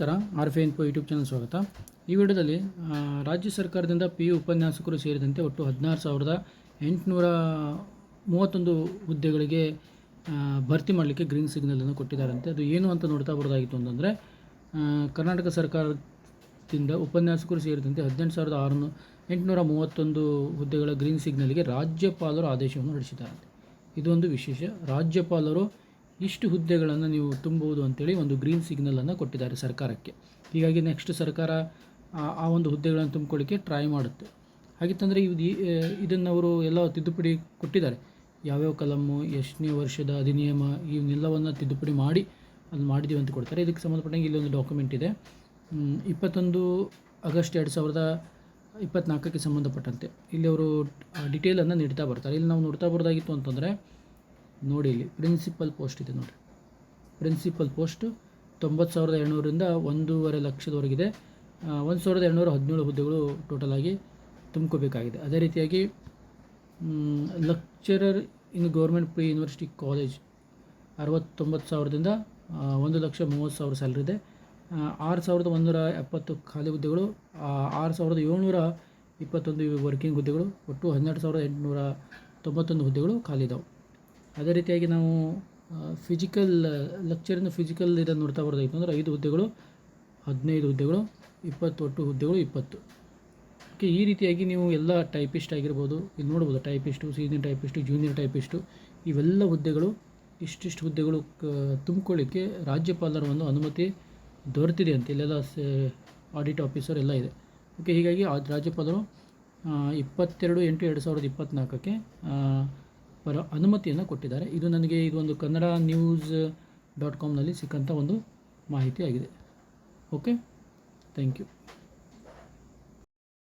ನಮಸ್ಕಾರ, ಆರ್ ಫೆ info YouTube channel ಸ್ವಾಗತ. ಈ ವಿಡಿಯೋದಲ್ಲಿ ರಾಜ್ಯ ಸರ್ಕಾರದಿಂದ ಪಿ ಯು ಉಪನ್ಯಾಸಕರು ಸೇರಿದಂತೆ ಒಟ್ಟು ಹದಿನಾರು ಸಾವಿರದ ಎಂಟುನೂರ ಮೂವತ್ತೊಂದು ಹುದ್ದೆಗಳಿಗೆ ಭರ್ತಿ ಮಾಡಲಿಕ್ಕೆ ಗ್ರೀನ್ ಸಿಗ್ನಲನ್ನು ಕೊಟ್ಟಿದ್ದಾರಂತೆ. ಅದು ಏನು ಅಂತ ನೋಡ್ತಾ ಬರೋದಾಗಿತ್ತು ಅಂತಂದರೆ ಕರ್ನಾಟಕ ಸರ್ಕಾರದಿಂದ ಉಪನ್ಯಾಸಕರು ಸೇರಿದಂತೆ ಹದಿನೆಂಟು ಸಾವಿರದ ಆರುನೂ, ಎಂಟುನೂರ ಮೂವತ್ತೊಂದು ಹುದ್ದೆಗಳ ಗ್ರೀನ್ ಸಿಗ್ನಲ್ಗೆ ರಾಜ್ಯಪಾಲರು ಆದೇಶವನ್ನು ನಡೆಸಿದ್ದಾರಂತೆ ಇದೊಂದು ವಿಶೇಷ. ರಾಜ್ಯಪಾಲರು ಇಷ್ಟು ಹುದ್ದೆಗಳನ್ನು ನೀವು ತುಂಬುವುದು ಅಂತೇಳಿ ಒಂದು ಗ್ರೀನ್ ಸಿಗ್ನಲನ್ನು ಕೊಟ್ಟಿದ್ದಾರೆ ಸರ್ಕಾರಕ್ಕೆ. ಹೀಗಾಗಿ ನೆಕ್ಸ್ಟ್ ಸರ್ಕಾರ ಆ- ಒಂದು ಹುದ್ದೆಗಳನ್ನು ತುಂಬಿಕೊಳ್ಳಿಕ್ಕೆ ಟ್ರೈ ಮಾಡುತ್ತೆ. ಹಾಗಿತ್ತಂದರೆ ಇದು ಇದನ್ನು ಅವರು ಎಲ್ಲ ತಿದ್ದುಪಡಿ ಕೊಟ್ಟಿದ್ದಾರೆ. ಯಾವ್ಯಾವ ಕಲಮು, ಎಷ್ಟನೇ ವರ್ಷದ ಅಧಿನಿಯಮ, ಇವನ್ನೆಲ್ಲವನ್ನು ತಿದ್ದುಪಡಿ ಮಾಡಿ ಅದು ಮಾಡಿದ್ದೀವಿ ಅಂತ ಕೊಡ್ತಾರೆ. ಇದಕ್ಕೆ ಸಂಬಂಧಪಟ್ಟಂಗೆ ಇಲ್ಲಿ ಒಂದು ಡಾಕ್ಯುಮೆಂಟ್ ಇದೆ. ಇಪ್ಪತ್ತೊಂದು ಆಗಸ್ಟ್ ಎರಡು ಸಾವಿರದ ಇಪ್ಪತ್ನಾಲ್ಕಕ್ಕೆ ಸಂಬಂಧಪಟ್ಟಂತೆ. ಇಲ್ಲಿ ಅವರು ಡಿಟೇಲನ್ನು ನೀಡ್ತಾ ಬರ್ತಾರೆ. ಇಲ್ಲಿ ನಾವು ನೋಡ್ತಾ ಬರೋದಾಗಿತ್ತು ಅಂತಂದರೆ ನೋಡಿ ಇಲ್ಲಿ. ಪ್ರಿನ್ಸಿಪಲ್ ಪೋಸ್ಟ್ ಇದೆ ನೋಡಿ. ಪ್ರಿನ್ಸಿಪಲ್ ಪೋಸ್ಟ್ ತೊಂಬತ್ತು ಸಾವಿರದ ಏಳ್ನೂರಿಂದ ಒಂದೂವರೆ ಲಕ್ಷದವರೆಗಿದೆ. ಒಂದು ಸಾವಿರದ ಏಳ್ನೂರ ಹದಿನೇಳು ಹುದ್ದೆಗಳು ಟೋಟಲ್ ಆಗಿ ತುಂಬ್ಕೋಬೇಕಾಗಿದೆ. ಅದೇ ರೀತಿಯಾಗಿ lecturer in government pre university college ಅರವತ್ತೊಂಬತ್ತು ಸಾವಿರದಿಂದ ಒಂದು ಲಕ್ಷ ಮೂವತ್ತು ಸಾವಿರ ಸ್ಯಾಲ್ರಿ ಇದೆ. ಆರು ಸಾವಿರದ ಒಂದೂರ ಎಪ್ಪತ್ತು ಖಾಲಿ ಹುದ್ದೆಗಳು ಆರು ಸಾವಿರದ ಏಳ್ನೂರ ಇಪ್ಪತ್ತೊಂದು ವರ್ಕಿಂಗ್ ಹುದ್ದೆಗಳು, ಒಟ್ಟು ಹನ್ನೆರಡು ಸಾವಿರದ ಎಂಟುನೂರ ತೊಂಬತ್ತೊಂದು ಹುದ್ದೆಗಳು ಖಾಲಿ ಇದಾವೆ. ಅದೇ ರೀತಿಯಾಗಿ ನಾವು ಫಿಸಿಕಲ್ ಲೆಕ್ಚರಿಂದ ಫಿಸಿಕಲ್ ಇದನ್ನು ನೋಡ್ತಾ ಬರೋದಾಯಿತು ಅಂದರೆ ಐದು ಹುದ್ದೆಗಳು, ಹದಿನೈದು ಹುದ್ದೆಗಳು, ಇಪ್ಪತ್ತು ಒಟ್ಟು ಹುದ್ದೆಗಳು ಇಪ್ಪತ್ತು. ಓಕೆ ಈ ರೀತಿಯಾಗಿ ನೀವು ಎಲ್ಲ ಟೈಪಿಸ್ಟ್ ಆಗಿರ್ಬೋದು ಇಲ್ಲಿ ನೋಡ್ಬೋದು typist senior typist junior typist ಇವೆಲ್ಲ ಹುದ್ದೆಗಳು, ಇಷ್ಟಿಷ್ಟು ಹುದ್ದೆಗಳು, ಕ, ತುಂಬಿಕೊಳ್ಳಿಕ್ಕೆ ರಾಜ್ಯಪಾಲರ ಒಂದು ಅನುಮತಿ ದೊರೆತಿದೆ ಅಂತ ಇಲ್ಲೆಲ್ಲ ಆಡಿಟ್ ಆಫೀಸರ್ ಎಲ್ಲ ಇದೆ. ಓಕೆ ಹೀಗಾಗಿ ರಾಜ್ಯಪಾಲರು ಇಪ್ಪತ್ತೆರಡು ಎಂಟು ಎರಡು ಸಾವಿರದ ಇಪ್ಪತ್ತ್ನಾಲ್ಕಕ್ಕೆ ಪರ ಅನುಮತಿಯನ್ನು ಕೊಟ್ಟಿದ್ದಾರೆ. ಇದು ನನಗೆ ಇದೊಂದು ಕನ್ನಡ ನ್ಯೂಸ್ ಡಾಟ್ ಕಾಮ್ನಲ್ಲಿ ಸಿಕ್ಕಂಥ ಒಂದು ಮಾಹಿತಿ ಆಗಿದೆ. Okay thank you